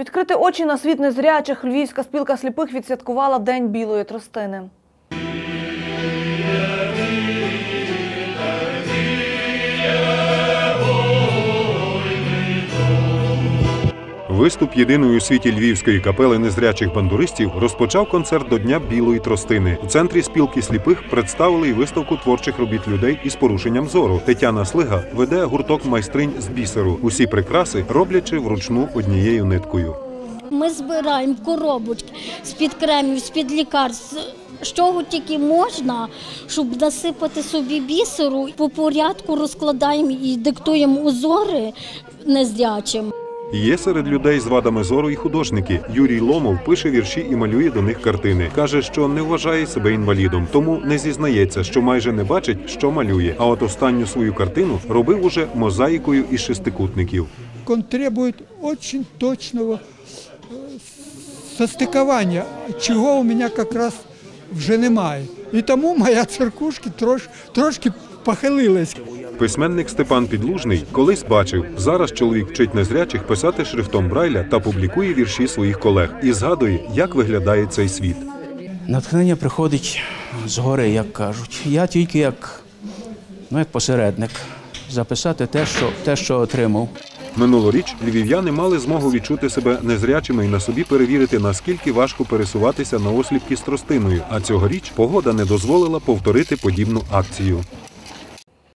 Відкрити очі на світ незрячих Львівська спілка сліпих відсвяткувала День білої тростини. Виступ єдиної у світі львівської капели незрячих бандуристів розпочав концерт до Дня білої тростини. У центрі спілки сліпих представили і виставку творчих робіт людей із порушенням зору. Тетяна Слига веде гурток майстринь з бісеру. Усі прикраси роблячи вручну однією ниткою. Ми збираємо коробочки з-під кремів, з-під лікарств, з чого тільки можна, щоб насипати собі бісеру. По порядку розкладаємо і диктуємо узори незрячим. Є серед людей з вадами зору і художники. Юрій Ломов пише вірші і малює до них картини. каже, що не вважає себе інвалідом, тому не зізнається, що майже не бачить, що малює. А от останню свою картину робив уже мозаїкою із шестикутників. Он требует очень точного э, состикования, чого у мене якраз вже немає. І тому моя церкушка трош, трошки похилилась. Письменник Степан Підлужний колись бачив, зараз чоловік вчить незрячих писати шрифтом Брайля та публікує вірші своїх колег і згадує, як виглядає цей світ. Натхнення приходить згори, як кажуть. Я тільки як, ну, як посередник записати те, що, те, що отримав. Минулоріч львів'яни мали змогу відчути себе незрячими і на собі перевірити, наскільки важко пересуватися на осліпки з тростиною. А цьогоріч погода не дозволила повторити подібну акцію.